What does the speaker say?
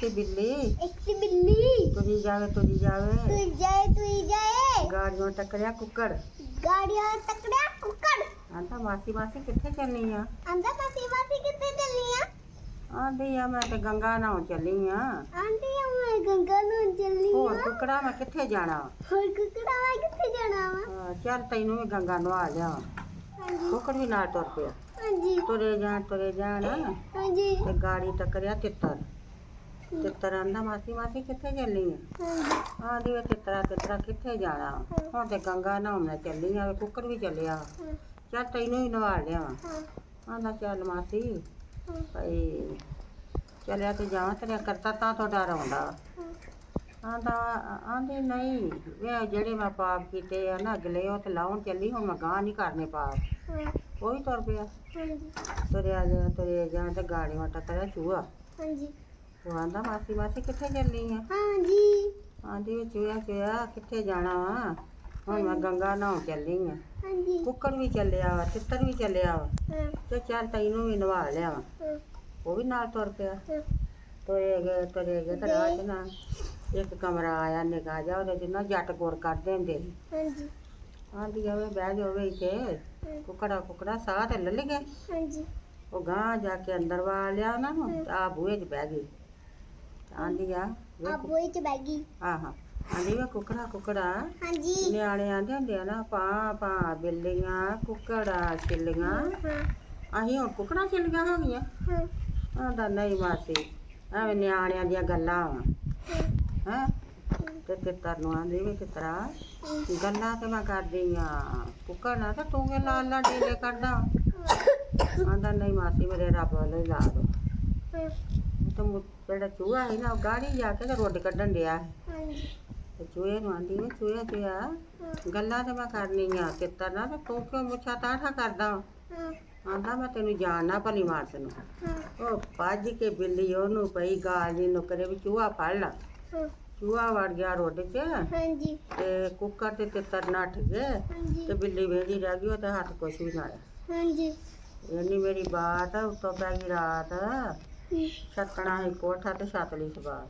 ਸੀ ਬਿੱਲੀ ਇੱਕ ਸੀ ਬਿੱਲੀ ਤੁਰੀ ਜਾਵੇ ਤੁਰੀ ਜਾਵੇ ਤੂੰ ਜਾਏ ਤੂੰ ਜਾਏ ਗਾੜੀਆਂ ਟੱਕਰਿਆ ਕੁੱਕੜ ਗਾੜੀਆਂ ਤਕੜਿਆ ਕੁੱਕੜ ਆਂਦਾ ਮਾਸੀ ਮਾਸੀ ਕਿੱਥੇ ਚੱਲੀ ਆ ਆਂਦਾ ਮਾਸੀ ਮਾਸੀ ਕਿੱਥੇ ਚੱਲੀ ਆ ਆਂਦੀ ਆ ਮੈਂ ਤੇ ਗੰਗਾ ਨਾਉ ਚੱਲੀ ਆ ਆਂਟੀ ਮੈਂ ਗੰਗਾ ਨੂੰ ਚੱਲੀ ਹੋਰ ਆ ਕੁੱਕੜਾ ਮੈਂ ਕਿੱਥੇ ਜਾਣਾ ਹੋਰ ਕੁੱਕੜਾ ਮੈਂ ਕਿੱਥੇ ਜਾਣਾ ਵਾ ਹਾਂ, ਚੱਲ ਤੈਨੂੰ ਵੀ ਗੰਗਾ ਨਵਾ ਲਿਆ ਹਾਂਜੀ ਕੁੱਕੜ ਵੀ ਨਾਲ ਤੁਰ ਪਿਆ ਹਾਂਜੀ ਤੁਰੇ ਜਾਣ ਤੁਰੇ ਜਾਣ ਹਾਂਜੀ ਤੇ ਗਾੜੀ ਟੱਕਰਿਆ ਤਿੱਤਰ ਤਿੱਤਰ ਆਂਦਾ ਮਾਸੀ ਮਾਸੀ ਕਿੱਥੇ ਚੱਲੀ ਆ? ਆਂਦੀ ਵੇ ਤਿੱਤਰਾ ਤਿੱਤਰਾ ਕਿੱਥੇ ਜਾਣਾ ਹੁਣ ਤੇ ਗੰਗਾ ਨਹਾਉਣ ਚੱਲੀ ਆ ਕੁੱਕੜ ਵੀ ਚੱਲਿਆ ਹਾਂ, ਚੱਲ ਤੈਨੂੰ ਵੀ ਨਵਾ ਲਿਆ ਹਾਂ, ਆਂਦਾ ਚੱਲ ਮਾਸੀ। ਹਾਂ, ਭਾਈ ਚੱਲਿਆ ਤੇ ਜਾਵਾਂ ਤੇਰਾ ਕਰਤਾ ਤਾਂ ਤੋਂ ਡਰ ਆਉਂਦਾ ਹਾਂ। ਆਂਦਾ ਆਂਦੀ ਨਹੀਂ ਵੇ ਜਿਹੜੇ ਮੈਂ ਪਾਪ ਕੀਤੇ ਆ ਨਾ ਅਗਲੇ ਉਹ ਤੇ ਲਾਉਣ ਚੱਲੀ ਹੁਣ ਮੈਂ ਗਾਂ ਨਹੀਂ ਕਰਨੇ ਪਾਪ। ਹਾਂ, ਉਹ ਵੀ ਤੁਰ ਪਿਆ। ਤੁਰਿਆ ਜਾ ਤੁਰਿਆ ਜਾ ਤੇ ਗਾੜੀ ਵਾਟਾ ਕਰਿਆ ਚੂਹਾ। ਹਾਂਜੀ। ਉਹ ਆਂਦਾ ਮਾਸੀ ਮਾਸੀ ਕਿੱਥੇ ਚੱਲੀ ਆ? ਹਾਂਜੀ। ਆਂਦੀ ਵੀ ਚੂਹਾ ਚੂਹਾ ਕਿੱਥੇ ਜਾਣਾ ਵਾ? ਹੁਣ ਮੈਂ ਗੰਗਾ ਨਹਾਉਣ ਚੱਲੀ ਆ। ਹਾਂਜੀ। ਕੁੱਕੜ ਵੀ ਚੱਲਿਆ ਵਾ ਤਿੱਤਰ ਵੀ ਚੱਲਿਆ ਵਾ। ਹਾਂ, ਤੇ ਚੱਲ ਤੈਨੂੰ ਵੀ ਨਵਾ ਲਿਆ ਵਾ। ਹਾਂ, ਉਹ ਵੀ ਨਾਲ ਤੁਰ ਪਿਆ। ਹਾਂ, ਤੁਰੇ ਗਏ ਤੁਰੇ ਗਏ ਤੇ ਰਾਹ 'ਚ ਨਾ ਇੱਕ ਕਮਰਾ ਆਇਆ ਨਿਕਾ ਜਾ ਉਹਦੇ 'ਚ ਨਾ ਜੱਟ ਗੁਰ ਕਰਦੇ ਹੁੰਦੇ ਸੀ। ਹਾਂਜੀ। ਆਂਦੀ ਆਵੇ ਬਹਿ ਜਾਵੇ ਇੱਥੇ। ਹਾਂ, ਕੁਕੜਾ ਕੁਕੜਾ ਸਾਹ ਤੇ ਲੈ ਲਗੇ ਹਾਂਜੀ। ਉਹ ਗਾਂ ਜਾ ਕੇ ਅੰਦਰ ਵਾ ਲਿਆ ਉਹਨਾਂ ਨੂੰ ਤੇ ਆ ਬੂਹੇ 'ਚ ਬਹਿ ਗਈ। ਆਂਦੀ ਆ ਵੇ ਆ ਕੁ- ਬੋਈ ਚ ਬੈਗੀ ਆਹਾ ਆਂਦੀ ਵੇ ਕੁਕੜਾ ਕੁਕੜਾ ਹਾਂਜੀ ਨਿਆਣੇ ਆਂਦੇ ਹੁੰਦੇ ਆ ਨਾ ਪਾ ਪਾ ਬਿੱਲੀਆਂ ਕੁਕੜਾ ਛਿੱਲੀਆਂ ਹਾਂ ਅਸੀਂ ਹੁਣ ਕੁਕੜਾ ਛਿੱਲੀਆਂ ਹੋ ਗਈਆਂ ਹਾਂ ਆਂਦਾ ਨਹੀਂ ਮਾਸੀ ਐਵੇਂ ਨਿਆਣਿਆਂ ਦੀਆਂ ਗੱਲਾਂ ਵਾ ਹਾਂ, ਹੈਂ ਤੇ ਤਿੱਤਰ ਨੂੰ ਆਂਦੀ ਵੀ ਤਿੱਤਰਾ ਗੱਲਾਂ ਤੇ ਮੈਂ ਕਰਦੀ ਆ ਕੁੱਕੜ ਨਾ ਤਾਂ ਤੂੰ ਕਿ ਲਾਲ ਲਾ ਡੀਲੇ ਕਰਦਾ ਆਂਦਾ ਨਹੀਂ ਮਾਸੀ ਮੇਰੇ ਰੱਬ ਵੱਲੋਂ ਹੀ ਲਾ ਦੋ ਹਾਂ, ਤੇ ਮੁ- ਜਿਹੜਾ ਚੂਹਾ ਸੀ ਨਾ ਉਹ ਗਾੜੀ ਜਾ ਕੇ ਤੇ ਰੋਡ ਕੱਢਣ ਡਿਆ ਸੀ। ਹਾਂਜੀ। ਤੇ ਚੂਹੇ ਨੂੰ ਆਂਦੀ ਵੀ ਚੂਹਾ ਚੂਹਾ ਗੱਲਾਂ ਤੇ ਮੈਂ ਕਰਨੀਆਂ ਤਿੱਤਰ ਨਾ ਤੇ ਤੂੰ ਕਿਉਂ ਮੁੱਛਾ ਤਾਠਾ ਕਰਦਾ? ਵਾਂ? ਹਾਂ, ਆਂਦਾ ਮੈਂ ਤੈਨੂੰ ਜਾਣਨਾ ਭਲੀ ਮਾਰਸ ਨੂੰ ਹਾਂ, ਉਹ ਭੱਜ ਕੇ ਬਿੱਲੀ ਉਹਨੂੰ ਪਈ ਗਾਲ ਜੀ ਨੁਕਰੇ ਵੀ ਚੂਹਾ ਫੜ ਲਾ। ਹਾਂ, ਚੂਹਾ ਵੜ ਗਿਆ ਰੋਡ 'ਚ। ਹਾਂਜੀ। ਤੇ ਕੁੱਕਰ ਤੇ ਤਿੱਤਰ ਨੱਠ ਗਏ। ਹਾਂਜੀ। ਤੇ ਬਿੱਲੀ ਵੇਂਦੀ ਰਹਿ ਗਈ ਉਹ ਤੇ ਹੱਥ ਕੁਛ ਵੀ ਨਾ ਆਇਆ ਹਾਂਜੀ। ਇੰਨੀ ਮੇਰੀ ਬਾਤ ਉੱਤੋਂ ਪੈ ਗਈ ਰਾਤ। ਛੱਤਣਾ ਸੀ ਕੋਠਾ ਤੇ ਛੱਤ ਲਈ ਸਵਾਰ।